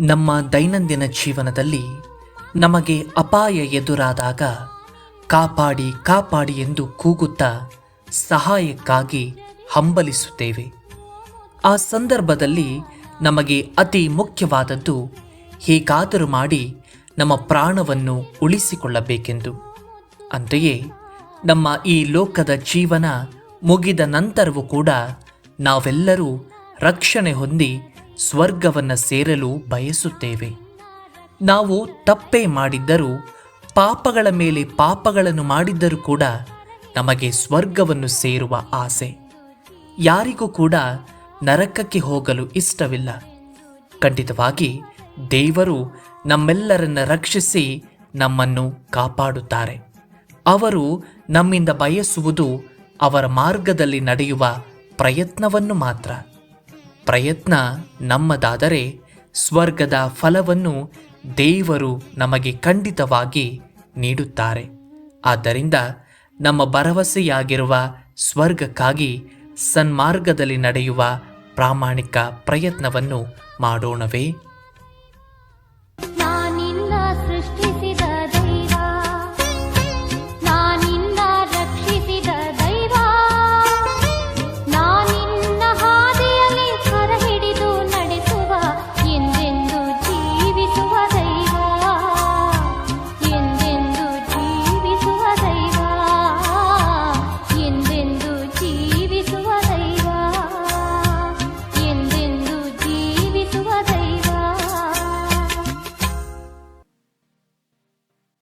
ನಮ್ಮ ದೈನಂದಿನ ಜೀವನದಲ್ಲಿ ನಮಗೆ ಅಪಾಯ ಎದುರಾದಾಗ ಕಾಪಾಡಿ ಕಾಪಾಡಿ ಎಂದು ಕೂಗುತ್ತಾ ಸಹಾಯಕ್ಕಾಗಿ ಹಂಬಲಿಸುತ್ತೇವೆ. ಆ ಸಂದರ್ಭದಲ್ಲಿ ನಮಗೆ ಅತಿ ಮುಖ್ಯವಾದದ್ದು ಹೇಗಾದರೂ ಮಾಡಿ ನಮ್ಮ ಪ್ರಾಣವನ್ನು ಉಳಿಸಿಕೊಳ್ಳಬೇಕೆಂದು. ಅಂತೆಯೇ ನಮ್ಮ ಈ ಲೋಕದ ಜೀವನ ಮುಗಿದ ನಂತರವೂ ಕೂಡ ನಾವೆಲ್ಲರೂ ರಕ್ಷಣೆ ಹೊಂದಿ ಸ್ವರ್ಗವನ್ನು ಸೇರಲು ಬಯಸುತ್ತೇವೆ. ನಾವು ತಪ್ಪೇ ಮಾಡಿದ್ದರೂ, ಪಾಪಗಳ ಮೇಲೆ ಪಾಪಗಳನ್ನು ಮಾಡಿದ್ದರೂ ಕೂಡ ನಮಗೆ ಸ್ವರ್ಗವನ್ನು ಸೇರುವ ಆಸೆ. ಯಾರಿಗೂ ಕೂಡ ನರಕಕ್ಕೆ ಹೋಗಲು ಇಷ್ಟವಿಲ್ಲ. ಖಂಡಿತವಾಗಿ ದೇವರು ನಮ್ಮೆಲ್ಲರನ್ನ ರಕ್ಷಿಸಿ ನಮ್ಮನ್ನು ಕಾಪಾಡುತ್ತಾರೆ. ಅವರು ನಮ್ಮಿಂದ ಬಯಸುವುದು ಅವರ ಮಾರ್ಗದಲ್ಲಿ ನಡೆಯುವ ಪ್ರಯತ್ನವನ್ನು ಮಾತ್ರ. ಪ್ರಯತ್ನ ನಮ್ಮದಾದರೆ ಸ್ವರ್ಗದ ಫಲವನ್ನು ದೇವರು ನಮಗೆ ಖಂಡಿತವಾಗಿ ನೀಡುತ್ತಾರೆ. ಆದ್ದರಿಂದ ನಮ್ಮ ಭರವಸೆಯಾಗಿರುವ ಸ್ವರ್ಗಕ್ಕಾಗಿ ಸನ್ಮಾರ್ಗದಲ್ಲಿ ನಡೆಯುವ ಪ್ರಾಮಾಣಿಕ ಪ್ರಯತ್ನವನ್ನು ಮಾಡೋಣವೇ.